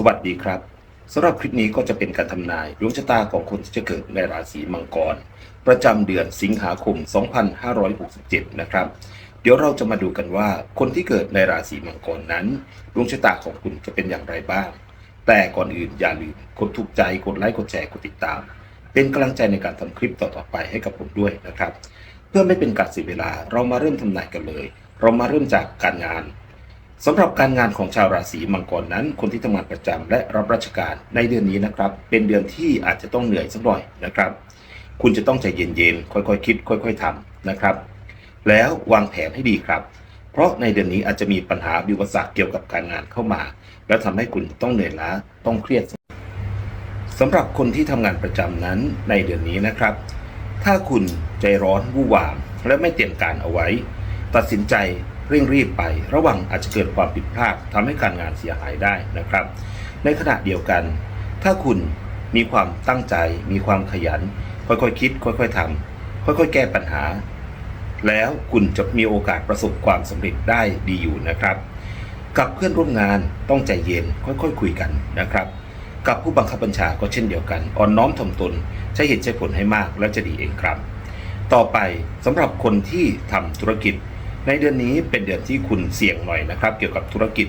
สวัสดีครับสำหรับคลิปนี้ก็จะเป็นการทำนายดวงชะตาของคนที่จะเกิดในราศีมังกร ประจำเดือนสิงหาคม 2567 นะครับ เดี๋ยวเราจะมาดูกันว่าคนที่เกิดในราศีมังกรนั้น ดวงชะตาของคุณจะเป็นอย่างไรบ้าง แต่ก่อนอื่นอย่าลืมกดถูกใจกดไลค์กดแชร์กดติดตาม เป็นกำลังใจในการทำคลิปต่อๆไปให้กับผมด้วยนะครับ เพื่อไม่เป็นการเสียเวลาเรามาเริ่มทำนายกันเลย เรามาเริ่มจากการงาน สำหรับการงานของชาวราศีมังกรนั้น คนที่ทำงานประจำและรับราชการในเดือนนี้นะครับ เป็นเดือนที่อาจจะต้องเหนื่อยสักหน่อยนะครับ คุณจะต้องใจเย็นๆค่อยๆคิด ค่อย ๆทำนะครับ แล้ววางแผนให้ดีครับ เพราะในเดือนนี้อาจจะมีปัญหาวิวสรรคเกี่ยวกับการงานเข้ามา แล้วทำให้คุณต้องเหนื่อยล้าต้องเครียดสำหรับคนที่ทำงานประจำนั้นในเดือนนี้นะครับ ถ้าคุณใจร้อนวู่วาม และไม่เตรียมการเอาไว้ ตัดสินใจ เร่งรีบไประวังอาจจะเกิดความผิดพลาดทำให้การงานเสียหายได้นะครับ ในขณะเดียวกัน ถ้าคุณมีความตั้งใจ มีความขยัน ค่อยๆคิด ค่อย ๆทำค่อยๆ แก้ปัญหา แล้วคุณจะมีโอกาสประสบความสำเร็จได้ดีอยู่นะครับ กับเพื่อนร่วมงานต้องใจเย็นค่อยๆคุยกันนะครับ กับผู้บังคับบัญชาก็เช่นเดียวกันอ่อนน้อมถ่อมตนใช้เหตุใช้ผลให้มากแล้วจะดีเองครับ ต่อไปสำหรับคนที่ทำธุรกิจ ในเดือนนี้เป็นเดือนที่คุณเสี่ยงหน่อยนะครับ เกี่ยวกับธุรกิจ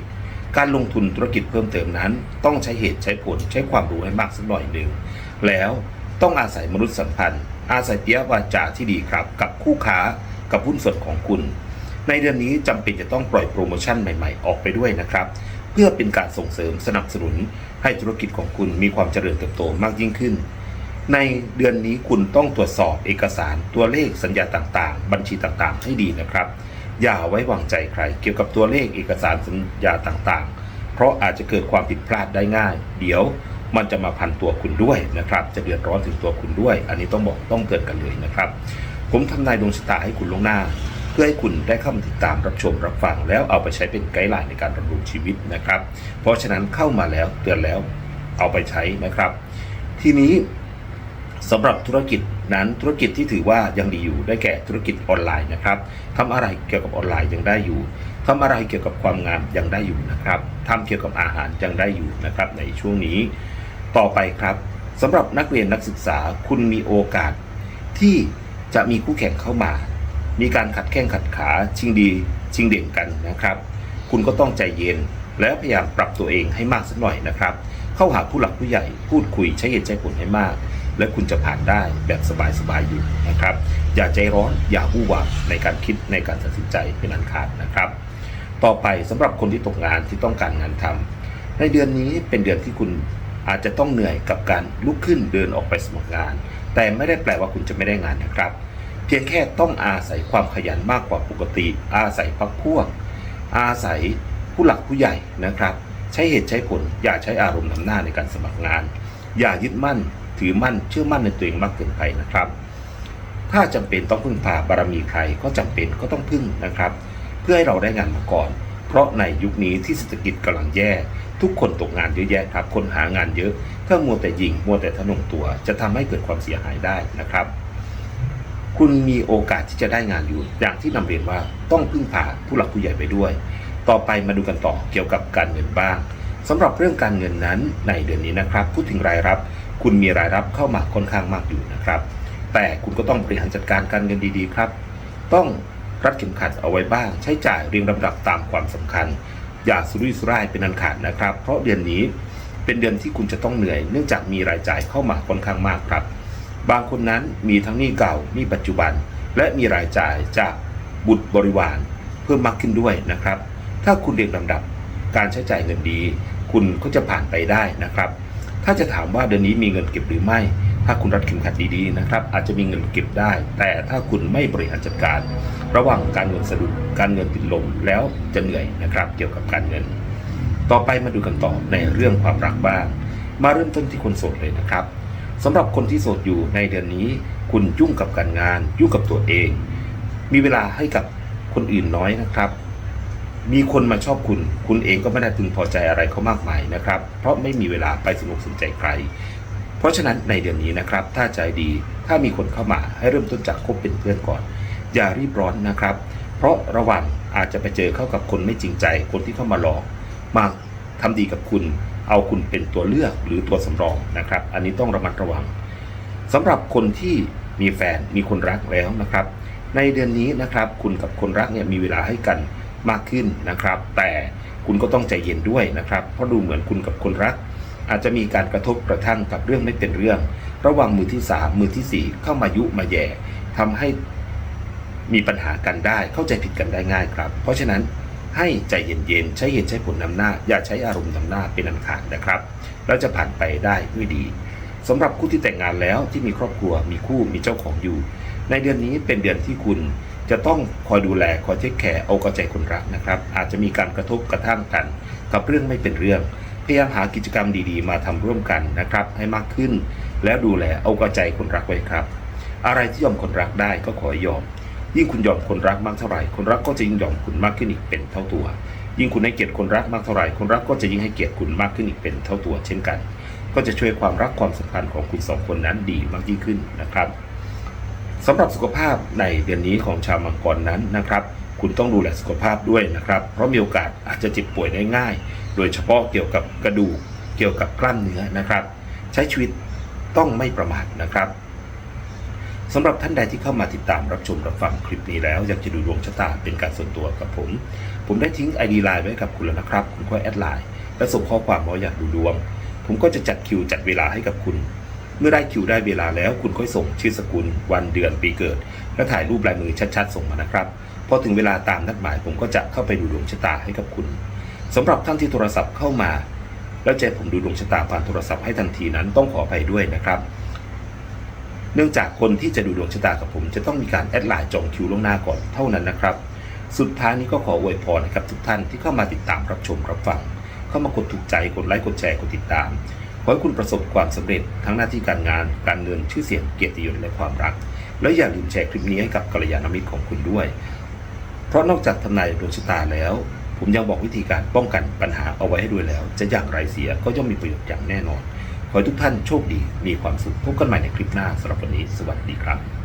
การลงทุนธุรกิจเพิ่มเติมนั้น ต้องใช้เหตุใช้ผลใช้ความรู้ให้มากสักหน่อยหนึ่งแล้วต้องอาศัยมนุษยสัมพันธ์ อาศัยเตียวาจาที่ดีครับ กับคู่ค้ากับหุ้นส่วนของคุณ ในเดือนนี้จำเป็นจะต้องปล่อยโปรโมชั่นใหม่ๆ ออกไปด้วยนะครับ เพื่อเป็นการส่งเสริมสนับสนุน ให้ธุรกิจของคุณมีความเจริญเติบโตมากยิ่งขึ้นในเดือนนี้คุณต้องตรวจสอบเอกสารตัวเลขสัญญาต่างๆ บัญชีต่างๆ ให้ดีนะครับ อย่าไว้วางใจใคร เกี่ยวกับตัวเลขเอกสารสัญญาต่างๆ เพราะอาจจะเกิดความผิดพลาดได้ง่าย เดี๋ยวมันจะมาพันตัวคุณด้วยนะครับ จะเดือดร้อนถึงตัวคุณด้วย อันนี้ต้องบอกต้องเตือนกันเลยนะครับ ผมทำนายดวงชะตาให้คุณลงหน้า เพื่อให้คุณได้เข้ามาติดตามรับชมรับฟังแล้วเอาไปใช้เป็นไกด์ไลน์ในการดำรงชีวิตนะครับ เพราะฉะนั้นเข้ามาแล้วเตือนแล้วเอาไปใช้นะครับ ทีนี้ สำหรับธุรกิจนั้นธุรกิจที่ถือว่ายังดีอยู่ได้แก่ธุรกิจออนไลน์นะครับทำอะไรเกี่ยวกับออนไลน์ยังได้อยู่ทำอะไรเกี่ยวกับความงามยังได้อยู่นะครับทำเกี่ยวกับอาหารยังได้อยู่นะครับในช่วงนี้ ต่อไปครับสำหรับนักเรียนนักศึกษาคุณมีโอกาส ที่จะมีคู่แข่งเข้ามา มีการขัดแข้งขัดขาชิงดีชิงเด่นกันนะครับ คุณก็ต้องใจเย็นและพยายามปรับตัวเองให้มากสักหน่อยนะครับ เข้าหาผู้หลักผู้ใหญ่พูดคุยใช้เหตุใช้ผลให้มาก และคุณจะผ่านได้แบบสบายๆอยู่นะครับ อย่าใจร้อนอย่าวู่วามในการคิดในการตัดสินใจเป็นอันขาดนะครับ ต่อไปสำหรับคนที่ตกงานที่ต้องการงานทำในเดือนนี้เป็นเดือนที่คุณอาจจะต้องเหนื่อยกับการลุกขึ้นเดินออกไปสมัครงาน แต่ไม่ได้แปลว่าคุณจะไม่ได้งานนะครับ เพียงแค่ต้องอาศัยความขยันมากกว่าปกติ อาศัยพักพวก อาศัยผู้หลักผู้ใหญ่นะครับ ใช้เหตุใช้ผลอย่าใช้อารมณ์นำหน้าในการสมัครงาน อย่ายึดมั่น ถือมั่นเชื่อมั่นในตัวเองมากเกินไปนะครับ ถ้าจำเป็นต้องพึ่งพาบารมีใครก็จำเป็นก็ต้องพึ่งนะครับ เพื่อให้เราได้งานมาก่อน เพราะในยุคนี้ที่เศรษฐกิจกำลังแย่ ทุกคนตกงานเยอะแยะครับ คนหางานเยอะ ถ้ามัวแต่ยิงมัวแต่ทะนงตัว จะทำให้เกิดความเสียหายได้นะครับ คุณมีโอกาสที่จะได้งานอยู่อย่างที่นำเรียนว่าต้องพึ่งพาผู้หลักผู้ใหญ่ไปด้วย ต่อไปมาดูกันต่อเกี่ยวกับการเงินบ้างสำหรับเรื่องการเงินนั้นในเดือนนี้นะครับ พูดถึงรายรับ คุณมีรายรับเข้ามาค่อนข้างมากอยู่นะครับ แต่คุณก็ต้องบริหารจัดการการเงินดีๆครับ ต้องรัดเข็มขัดเอาไว้บ้าง ใช้จ่ายเรียงลำดับตามความสำคัญ อย่าสุรุ่ยสุร่ายเป็นอันขาดนะครับ เพราะเดือนนี้เป็นเดือนที่คุณจะต้องเหนื่อย เนื่องจากมีรายจ่ายเข้ามาค่อนข้างมากครับ บางคนนั้นมีทั้งหนี้เก่าหนี้ปัจจุบัน และมีรายจ่ายจากบุตรบริวาร เพิ่มมากขึ้นด้วยนะครับ ถ้าคุณเรียงลำดับการใช้จ่ายเงินดี คุณก็จะผ่านไปได้นะครับ ถ้าจะถามว่าเดือนนี้มีเงินเก็บหรือไม่ ถ้าคุณรัดเข็มขัดดีๆนะครับ อาจจะมีเงินเก็บได้ แต่ถ้าคุณไม่บริหารจัดการ ระหว่างการเงินสะดุดการเงินติดลมแล้วจะเหนื่อยนะครับ เกี่ยวกับการเงิน ต่อไปมาดูกันต่อในเรื่องความรักบ้าง มาเริ่มต้นที่คนโสดเลยนะครับสำหรับคนที่โสดอยู่ในเดือนนี้ คุณยุ่งกับการงาน ยุ่งกับตัวเอง มีเวลาให้กับคนอื่นน้อยนะครับ มีคนมาชอบคุณ คุณเองก็ไม่ได้พึงพอใจอะไรเขามากมายนะครับ เพราะไม่มีเวลาไปสนุกสนใจใคร เพราะฉะนั้นในเดือนนี้นะครับ ถ้าใจดี ถ้ามีคนเข้ามาให้เริ่มต้นจากคบเป็นเพื่อนก่อน อย่ารีบร้อนนะครับ เพราะระหว่างอาจจะไปเจอเข้ากับคนไม่จริงใจ คนที่เข้ามาหลอก มาทำดีกับคุณ เอาคุณเป็นตัวเลือกหรือตัวสำรองนะครับ อันนี้ต้องระมัดระวังสำหรับคนที่มีแฟนมีคนรักแล้วนะครับ ในเดือนนี้นะครับ คุณกับคนรักเนี่ยมีเวลาให้กัน มากขึ้นนะครับ แต่คุณก็ต้องใจเย็นด้วยนะครับ เพราะดูเหมือนคุณกับคนรัก อาจจะมีการกระทบกระทั่งกับเรื่องไม่เป็นเรื่อง ระหว่างมือที่สามมือที่สี่เข้ามายุมาแย่ทำให้มีปัญหากันได้เข้าใจผิดกันได้ง่ายครับ เพราะฉะนั้นให้ใจเย็นๆใช้เหตุใช้ผลนำหน้า อย่าใช้อารมณ์นำหน้าเป็นอันขาดนะครับแล้วจะผ่านไปได้ด้วยดีสำหรับคู่ที่แต่งงานแล้วที่มีครอบครัวมีคู่มีเจ้าของอยู่ ในเดือนนี้เป็นเดือนที่คุณ จะต้องคอยดูแลคอยเทคแคร์เอากใจคนรักนะครับ อาจจะมีการกระทบกระทั่งกัน กับเรื่องไม่เป็นเรื่อง พยายามหากิจกรรมดีๆ มาทำร่วมกันนะครับ ให้มากขึ้น แล้วดูแลเอากใจคนรักไว้ครับ อะไรที่ยอมคนรักได้ก็ขอให้ยอม ยิ่งคุณยอมคนรักมากเท่าไหร่ คนรักก็จะยิ่งยอมคุณมากขึ้นอีกเป็นเท่าตัว ยิ่งคุณให้เกียรติคนรักมากเท่าไหร่ คนรักก็จะยิ่งให้เกียรติคุณมากขึ้นอีกเป็นเท่าตัว เช่นกัน ก็จะช่วยความรักความสัมพันธ์ของคุณสองคนนั้นดีมากยิ่งขึ้นนะครับ สำหรับสุขภาพในเดือนนี้ของชาวมังกรนั้นนะครับ คุณต้องดูแลสุขภาพด้วยนะครับ เพราะมีโอกาสอาจจะเจ็บป่วยได้ง่าย โดยเฉพาะเกี่ยวกับกระดูกเกี่ยวกับกล้ามเนื้อนะครับ ใช้ชีวิตต้องไม่ประมาทนะครับสำหรับท่านใดที่เข้ามาติดตามรับชมรับฟังคลิปนี้แล้ว อยากจะดูดวงชะตาเป็นการส่วนตัวกับผม ผมได้ทิ้ง ID ไลน์ไว้กับคุณแล้วนะครับ คุณก็แอดไลน์และส่งข้อความว่าอยากดูดวง ผมก็จะจัดคิวจัดเวลาให้กับคุณ เมื่อได้คิวได้เวลาแล้วคุณค่อยส่งชื่อสกุล วันเดือนปีเกิด และถ่ายรูปลายมือชัดๆ ส่งมานะครับพอถึงเวลาตามนัดหมายผมก็จะเข้าไปดูดวงชะตาให้กับคุณสำหรับท่านที่โทรศัพท์เข้ามา แล้วเจอผมดูดวงชะตาผ่านโทรศัพท์ให้ทันทีนั้นต้องขออภัยด้วยนะครับเนื่องจากคนที่จะดูดวงชะตากับผมจะต้องมีการแอดไลน์จองคิวล่วงหน้าก่อนเท่านั้นนะครับ สุดท้ายนี้ก็ขออวยพรนะครับทุกท่านที่เข้ามาติดตามรับชมรับฟัง เข้ามากดถูกใจกดไลค์กดแชร์กดติดตาม ให้คุณประสบความสำเร็จทั้งหน้าที่การงาน การเงิน ชื่อเสียง เกียรติยศ และความรัก แล้วอย่าลืมแชร์คลิปนี้ให้กับกัลยาณมิตรของคุณด้วย เพราะนอกจากทำนายดวงชะตาแล้ว ผมยังบอกวิธีการป้องกันปัญหาเอาไว้ให้ด้วยแล้ว จะอย่างไรเสียก็ย่อมมีประโยชน์อย่างแน่นอน ขอให้ทุกท่านโชคดี มีความสุข พบกันใหม่ในคลิปหน้าสำหรับวันนี้ สวัสดีครับ